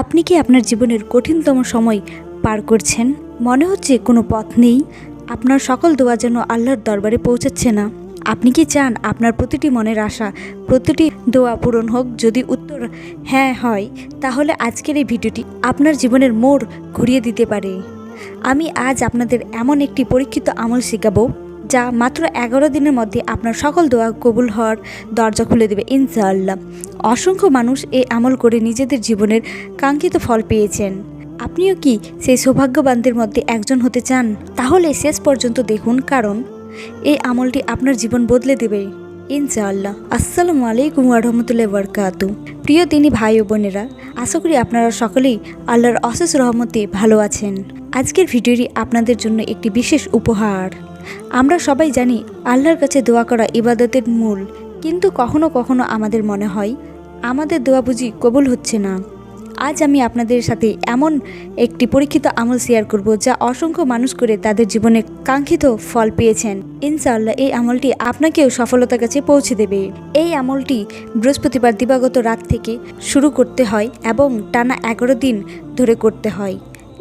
আপনি কি আপনার জীবনের কঠিনতম সময় পার করছেন? মনে হচ্ছে কোনো পথ নেই। আপনার সকল দোয়া যেন আল্লাহর দরবারে পৌঁছাচ্ছে না। আপনি কি চান আপনার প্রতিটি মনের আশা, প্রতিটি দোয়া পূরণ হোক? যদি উত্তর হ্যাঁ হয়, তাহলে আজকের এই ভিডিওটি আপনার জীবনের মোড় ঘুরিয়ে দিতে পারে। আমি আজ আপনাদের এমন একটি পরীক্ষিত আমল শেখাবো। যা মাত্র এগারো দিনের মধ্যে আপনার সকল দোয়া কবুল হওয়ার দরজা খুলে দেবে, ইনশাআল্লাহ। অসংখ্য মানুষ এই আমল করে নিজেদের জীবনের কাঙ্ক্ষিত ফল পেয়েছেন। আপনিও কি সেই সৌভাগ্যবানদের মধ্যে একজন হতে চান? তাহলে শেষ পর্যন্ত দেখুন, কারণ এই আমলটি আপনার জীবন বদলে দেবে, ইনশাআল্লাহ। আসসালামু আলাইকুম রহমতুল্লাহ বরকাতু প্রিয় তিনি ভাই ও বোনেরা, আশা করি আপনারা সকলেই আল্লাহর অশেষ রহমতে ভালো আছেন। আজকের ভিডিওটি আপনাদের জন্য একটি বিশেষ উপহার। আমরা সবাই জানি আল্লাহর কাছে দোয়া করা ইবাদতের মূল, কিন্তু কখনো কখনো আমাদের মনে হয় আমাদের দোয়া বুঝি কবুল হচ্ছে না। আজ আমি আপনাদের সাথে এমন একটি পরীক্ষিত আমল শেয়ার করব যা অসংখ্য মানুষ করে তাদের জীবনে কাঙ্ক্ষিত ফল পেয়েছেন। ইনশাআল্লাহ এই আমলটি আপনাকেও সফলতার কাছে পৌঁছে দেবে। এই আমলটি বৃহস্পতিবার দিবাগত রাত থেকে শুরু করতে হয় এবং টানা এগারো দিন ধরে করতে হয়।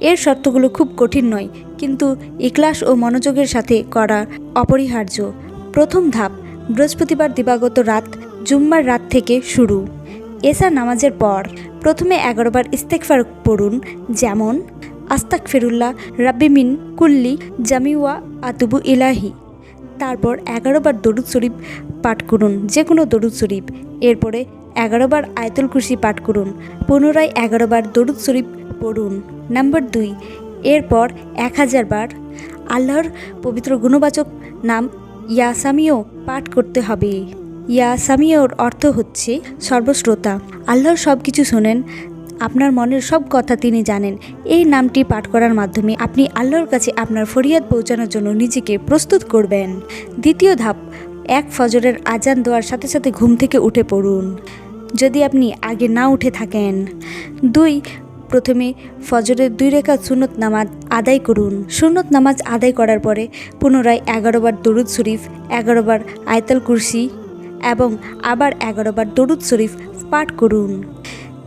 এর শর্তগুলো খুব কঠিন নয়, কিন্তু ইকলাস ও মনোযোগের সাথে করা অপরিহার্য। প্রথম ধাপ, বৃহস্পতিবার দিবাগত রাত, জুম্মার রাত থেকে শুরু। এসা নামাজের পর প্রথমে এগারোবার ইস্তেকফার পড়ুন, যেমন আস্তাক ফেরুল্লাহ রাব্বিমিন কুল্লি জামিওয়া আতুবু ইলাহি। তারপর এগারোবার দরুদ শরীফ পাঠ করুন যে কোনো দরুদ শরীফ। এরপরে এগারোবার আয়তুল কুরসি পাঠ করুন, পুনরায় এগারোবার দরুদ শরীফ পড়ুন। নাম্বার দুই, এরপর এক হাজার বার আল্লাহর পবিত্র গুণবাচক নাম ইয়াসামিও পাঠ করতে হবে। ইয়াসামিওর অর্থ হচ্ছে সর্বশ্রোতা। আল্লাহর সব কিছু শোনেন, আপনার মনের সব কথা তিনি জানেন। এই নামটি পাঠ করার মাধ্যমে আপনি আল্লাহর কাছে আপনার ফরিয়াদ পৌঁছানোর জন্য নিজেকে প্রস্তুত করবেন। দ্বিতীয় ধাপ, এক ফজরের আজান দেওয়ার সাথে সাথে ঘুম থেকে উঠে পড়ুন। যদি আপনি আগে না উঠে থাকেন। দুই প্রথমে ফজরের দুই রেখা সুনত নামাজ আদায় করুন। সুনত নামাজ আদায় করার পরে পুনরায় এগারোবার দরুদ শরীফ এগারোবার আয়তাল কুরসি এবং আবার এগারোবার দরুদ শরীফ পাঠ করুন।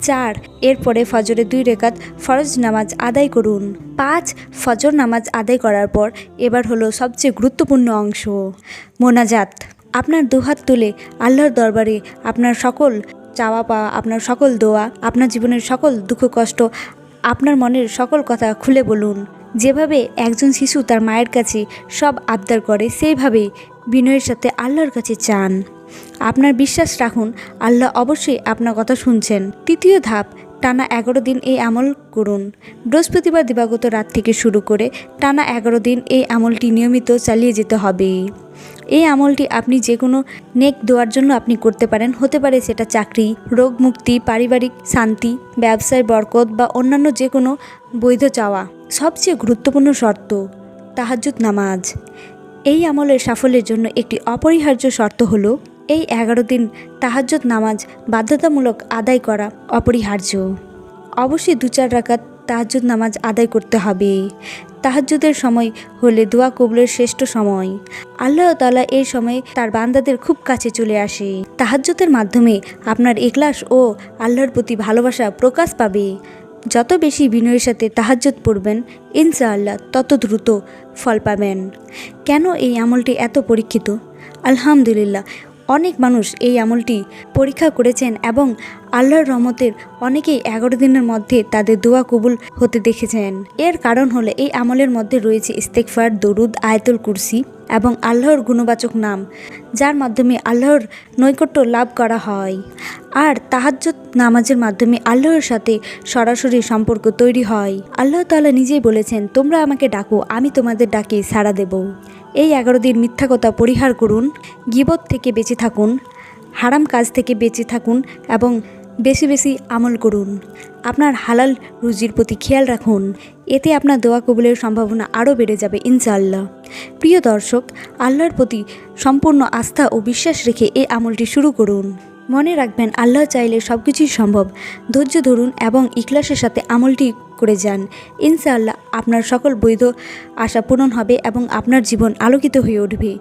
চার, এরপরে ফজরে দুই রেখাত ফরজ নামাজ আদায় করুন। পাঁচ, ফজর নামাজ আদায় করার পর এবার হলো সবচেয়ে গুরুত্বপূর্ণ অংশ। মোনাজাত। আপনার দুহাত তুলে আল্লাহর দরবারে আপনার সকল চাওয়া পাওয়া, আপনার সকল দোয়া, আপনার জীবনের সকল দুঃখ কষ্ট, আপনার মনের সকল কথা খুলে বলুন। যেভাবে একজন শিশু তার মায়ের কাছে সব আবদার করে সেইভাবে বিনয়ের সাথে আল্লাহর কাছে চান। আপনার বিশ্বাস রাখুন, আল্লাহ অবশ্যই আপনার কথা শুনছেন। তৃতীয় ধাপ, টানা এগারো দিন এই আমল করুন। বৃহস্পতিবার দিবাগত রাত থেকে শুরু করে টানা এগারো দিন এই আমলটি নিয়মিত চালিয়ে যেতে হবে এই আমলটি আপনি যে কোনো নেক দেওয়ার জন্য আপনি করতে পারেন। হতে পারে সেটা চাকরি, রোগ মুক্তি, পারিবারিক শান্তি, ব্যবসায় বরকত বা অন্যান্য যে কোনো বৈধ চাওয়া। সবচেয়ে গুরুত্বপূর্ণ শর্ত, তাহাজ্জুদ নামাজ। এই আমলের সাফল্যের জন্য একটি অপরিহার্য শর্ত হল, এই এগারো দিন তাহাজ্জুদ নামাজ বাধ্যতামূলক আদায় করা অপরিহার্য। অবশ্যই দু চার রাকাত তাহাজ্জুদ নামাজ আদায় করতে হবে। তাহাজ্জুদের সময় হলে দোয়া কবুলের শ্রেষ্ঠ সময়। আল্লাহ তালা এই সময়ে তার বান্দাদের খুব কাছে চলে আসে। তাহাজ্জুদের মাধ্যমে আপনার এখলাস ও আল্লাহর প্রতি ভালোবাসা প্রকাশ পাবে। যত বেশি বিনয়ের সাথে তাহাজ্জুদ পড়বেন, ইনশাআল্লাহ তত দ্রুত ফল পাবেন। কেন এই আমলটি এত পরীক্ষিত? আলহামদুলিল্লাহ অনেক মানুষ এই আমলটি পরীক্ষা করেছেন এবং আল্লাহর রহমতের অনেকেই এগারো দিনের মধ্যে তাদের দোয়া কবুল হতে দেখেছেন। এর কারণ হলো এই আমলের মধ্যে রয়েছে ইস্তেকফার দরুদ, আয়তুল কুরসি এবং আল্লাহর গুণবাচক নাম, যার মাধ্যমে আল্লাহর নৈকট্য লাভ করা হয়। আর তাহাজ্জুদ নামাজের মাধ্যমে আল্লাহর সাথে সরাসরি সম্পর্ক তৈরি হয়। আল্লাহ তাআলা নিজেই বলেছেন, তোমরা আমাকে ডাকো, আমি তোমাদের ডাকে সাড়া দেব। এই এগারো দিন মিথ্যা কথা পরিহার করুন, গিবত থেকে বেঁচে থাকুন, হারাম কাজ থেকে বেঁচে থাকুন এবং বেশি বেশি আমল করুন। আপনার হালাল রুজির প্রতি খেয়াল রাখুন, এতে আপনার দোয়া কবুলের সম্ভাবনা আরও বেড়ে যাবে, ইনশাআল্লাহ। প্রিয় দর্শক, আল্লাহর প্রতি সম্পূর্ণ আস্থা ও বিশ্বাস রেখে এই আমলটি শুরু করুন। মনে রাখবেন, আল্লাহ চাইলে সব কিছুই সম্ভব। ধৈর্য ধরুন এবং ইখলাসের সাথে আমলটি করে যান। ইনশাআল্লাহ আপনার সকল বৈধ আশা পূরণ হবে এবং আপনার জীবন আলোকিত হয়ে উঠবে।